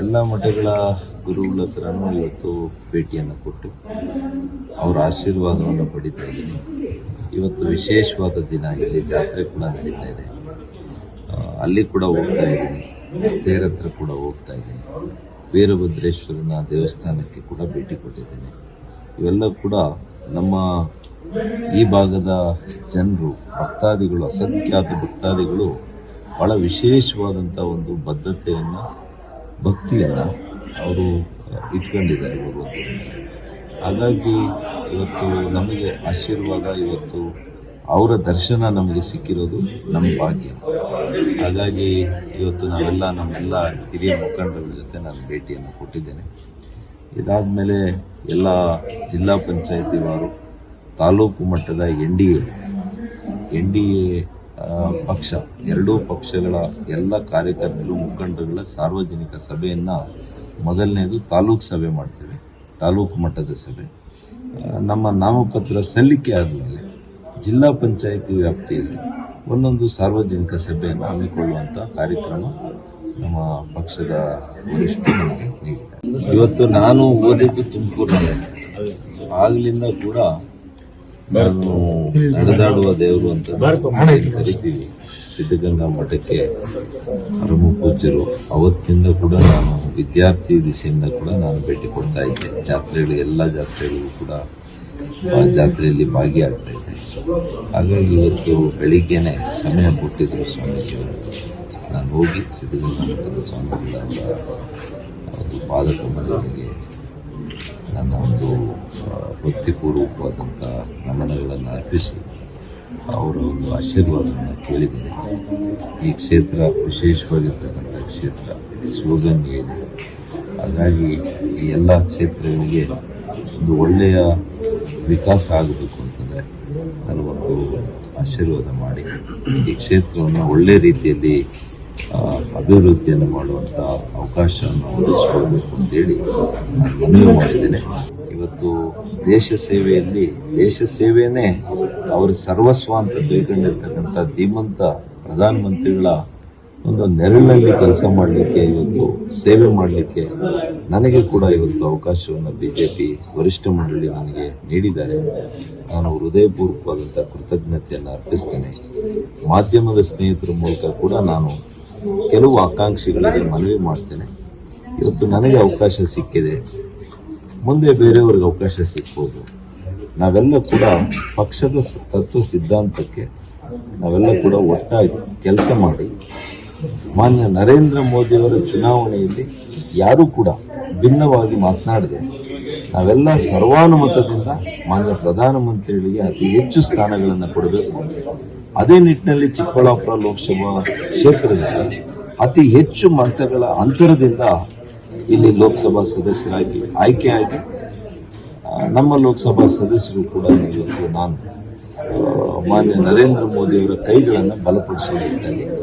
ಎಲ್ಲ ಮಠಗಳ ಗುರುಗಳ ಹತ್ರನೂ ಇವತ್ತು ಭೇಟಿಯನ್ನು ಕೊಟ್ಟು ಅವರ ಆಶೀರ್ವಾದವನ್ನು ಪಡಿತಾ ಇದ್ದೀನಿ. ಇವತ್ತು ವಿಶೇಷವಾದ ದಿನ ಇಲ್ಲಿ ಜಾತ್ರೆ ಕೂಡ ನಡೀತಾ ಇದೆ. ಅಲ್ಲಿ ಕೂಡ ಹೋಗ್ತಾ ಇದ್ದೀನಿ. ತೇರ ಹತ್ರ ಕೂಡ ಹೋಗ್ತಾ ಇದ್ದೀನಿ. ವೀರಭದ್ರೇಶ್ವರನ ದೇವಸ್ಥಾನಕ್ಕೆ ಕೂಡ ಭೇಟಿ ಕೊಟ್ಟಿದ್ದೇನೆ. ಇವೆಲ್ಲ ಕೂಡ ನಮ್ಮ ಈ ಭಾಗದ ಜನರು, ಭಕ್ತಾದಿಗಳು, ಅಸಂಖ್ಯಾತ ಭಕ್ತಾದಿಗಳು ಬಹಳ ವಿಶೇಷವಾದಂಥ ಒಂದು ಬದ್ಧತೆಯನ್ನು ಭಕ್ತಿಯನ್ನು ಅವರು ಇಟ್ಕೊಂಡಿದ್ದಾರೆ ಹಾಗಾಗಿ ಇವತ್ತು ನಮಗೆ ಆಶೀರ್ವಾದ, ಇವತ್ತು ಅವರ ದರ್ಶನ ನಮಗೆ ಸಿಕ್ಕಿರೋದು ನಮ್ಮ ಭಾಗ್ಯ. ಹಾಗಾಗಿ ಇವತ್ತು ನಾವೆಲ್ಲ ನಮ್ಮೆಲ್ಲ ಹಿರಿಯ ಮುಖಂಡರ ಜೊತೆ ನಾನು ಭೇಟಿಯನ್ನು ಕೊಟ್ಟಿದ್ದೇನೆ. ಇದಾದ ಮೇಲೆ ಎಲ್ಲ ಜಿಲ್ಲಾ ಪಂಚಾಯತಿವಾರು, ತಾಲೂಕು ಮಟ್ಟದ N D N D A ಪಕ್ಷ, ಎರಡೂ ಪಕ್ಷಗಳ ಎಲ್ಲ ಕಾರ್ಯಕರ್ತರು, ಮುಖಂಡರುಗಳ ಸಾರ್ವಜನಿಕ ಸಭೆಯನ್ನು ಮೊದಲನೇದು ತಾಲೂಕು ಸಭೆ ಮಾಡ್ತೇವೆ, ತಾಲೂಕು ಮಟ್ಟದ ಸಭೆ. ನಮ್ಮ ನಾಮಪತ್ರ ಸಲ್ಲಿಕೆ ಆದಮೇಲೆ ಜಿಲ್ಲಾ ಪಂಚಾಯಿತಿ ವ್ಯಾಪ್ತಿಯಲ್ಲಿ ಒಂದೊಂದು ಸಾರ್ವಜನಿಕ ಸಭೆಯನ್ನು ಹಮ್ಮಿಕೊಳ್ಳುವಂಥ ಕಾರ್ಯಕ್ರಮ ನಮ್ಮ ಪಕ್ಷದ ವರಿಷ್ಠ ಇವತ್ತು ನಾನು ಓದಿದ್ದು ತುಮಕೂರಿನಲ್ಲಿ. ಆಗಲಿಂದ ಕೂಡ ನಾನು ನಡೆದಾಡುವ ದೇವರು ಅಂತ ನಾವು ಕರಿತೀವಿ. ಸಿದ್ಧಗಂಗಾ ಮಠಕ್ಕೆ ಪರಮ ಪೂಜ್ಯರು. ಅವತ್ತಿಂದ ಕೂಡ ನಾನು ವಿದ್ಯಾರ್ಥಿ ದಿಸೆಯಿಂದ ಕೂಡ ನಾನು ಭೇಟಿ ಕೊಡ್ತಾ ಇದ್ದೆ. ಜಾತ್ರೆಗಳು ಎಲ್ಲ ಜಾತ್ರೆಗಳಿಗೂ ಕೂಡ ಆ ಜಾತ್ರೆಯಲ್ಲಿ ಭಾಗಿಯಾಗ್ತಾ ಇದ್ದೆ. ಹಾಗಾಗಿ ಇವತ್ತು ಬೆಳಿಗ್ಗೆನೆ ಸಮಯ ಕೊಟ್ಟಿದ್ರು ಸ್ವಾಮೀಜಿಯವರು ನಾನು ಹೋಗಿ ಸಿದ್ಧಗಂಗಾ ಮಠದ ಸ್ವಾಮಿಗಳ ಒಂದು ಪಾದಕಮಲಗಳಿಗೆ ನನ್ನ ಒಂದು ಭಕ್ತಿಪೂರ್ವಕವಾದಂಥ ನಮನಗಳನ್ನು ಅರ್ಪಿಸಿ ಅವರ ಒಂದು ಆಶೀರ್ವಾದವನ್ನು ಕೇಳಿದ್ದೇನೆ. ಈ ಕ್ಷೇತ್ರ ವಿಶೇಷವಾಗಿರ್ತಕ್ಕಂಥ ಕ್ಷೇತ್ರ ಶಿವಗಂಗೆ ಇದೆ. ಹಾಗಾಗಿ ಈ ಎಲ್ಲ ಕ್ಷೇತ್ರಗಳಿಗೆ ಒಂದು ಒಳ್ಳೆಯ ವಿಕಾಸ ಆಗಬೇಕು ಅಂತಂದರೆ ನನಗೊಂದು ಆಶೀರ್ವಾದ ಮಾಡಿ ಈ ಕ್ಷೇತ್ರವನ್ನು ಒಳ್ಳೆ ರೀತಿಯಲ್ಲಿ ಅಭಿವೃದ್ಧಿಯನ್ನು ಮಾಡುವಂಥ ಅವಕಾಶವನ್ನು ಒದಗಿಸಿಕೊಳ್ಬೇಕು ಅಂತೇಳಿ ನಾನು ಮನವಿ ಮಾಡಿದ್ದೇನೆ. ಇವತ್ತು ದೇಶ ಸೇವೆಯಲ್ಲಿ, ದೇಶ ಸೇವೆನೇ ಅವರ ಸರ್ವಸ್ವ ಅಂತ ಕೈಗೊಂಡಿರ್ತಕ್ಕಂಥ ಧೀಮಂತ ಪ್ರಧಾನಮಂತ್ರಿಗಳ ಒಂದು ನೆರಳಲ್ಲಿ ಕೆಲಸ ಮಾಡಲಿಕ್ಕೆ ಇವತ್ತು, ಸೇವೆ ಮಾಡಲಿಕ್ಕೆ ನನಗೆ ಕೂಡ ಇವತ್ತು ಅವಕಾಶವನ್ನು ಬಿ ಜೆ ಪಿ ವರಿಷ್ಠ ಮಂಡಳಿ ನನಗೆ ನೀಡಿದ್ದಾರೆ. ನಾನು ಹೃದಯಪೂರ್ವಕವಾದಂಥ ಕೃತಜ್ಞತೆಯನ್ನು ಅರ್ಪಿಸ್ತೇನೆ. ಮಾಧ್ಯಮದ ಸ್ನೇಹಿತರ ಮೂಲಕ ಕೂಡ ನಾನು ಕೆಲವು ಆಕಾಂಕ್ಷಿಗಳಿಗೆ ಮನವಿ ಮಾಡ್ತೇನೆ. ಇವತ್ತು ನನಗೆ ಅವಕಾಶ ಸಿಕ್ಕಿದೆ. ಮುಂದೆ ಬೇರೆಯವ್ರಿಗೆ ಅವಕಾಶ ಸಿಗ್ಬೋದು. ನಾವೆಲ್ಲ ಕೂಡ ಪಕ್ಷದ ತತ್ವ ಸಿದ್ಧಾಂತಕ್ಕೆ ನಾವೆಲ್ಲ ಕೂಡ ಒಟ್ಟಾಗಿ ಕೆಲಸ ಮಾಡಿ, ಮಾನ್ಯ ನರೇಂದ್ರ ಮೋದಿಯವರ ಚುನಾವಣೆಯಲ್ಲಿ ಯಾರೂ ಕೂಡ ಭಿನ್ನವಾಗಿ ಮಾತನಾಡದೆ ನಾವೆಲ್ಲ ಸರ್ವಾನುಮತದಿಂದ ಮಾನ್ಯ ಪ್ರಧಾನಮಂತ್ರಿಗಳಿಗೆ ಅತಿ ಹೆಚ್ಚು ಸ್ಥಾನಗಳನ್ನು ಕೊಡಬೇಕು. ಅದೇ ನಿಟ್ಟಿನಲ್ಲಿ ಚಿಕ್ಕಬಳ್ಳಾಪುರ ಲೋಕಸಭಾ ಕ್ಷೇತ್ರದಲ್ಲಿ ಅತಿ ಹೆಚ್ಚು ಮತಗಳ ಅಂತರದಿಂದ ಇಲ್ಲಿ ಲೋಕಸಭಾ ಸದಸ್ಯರಾಗಿ ಆಯ್ಕೆ ಆಗಿ ನಮ್ಮ ಲೋಕಸಭಾ ಸದಸ್ಯರು ಕೂಡ ಇವತ್ತು ನಾನು ಮಾನ್ಯ ನರೇಂದ್ರ ಮೋದಿಯವರ ಕೈಗಳನ್ನು ಬಲಪಡಿಸುವ ನಿಟ್ಟಿನಲ್ಲಿ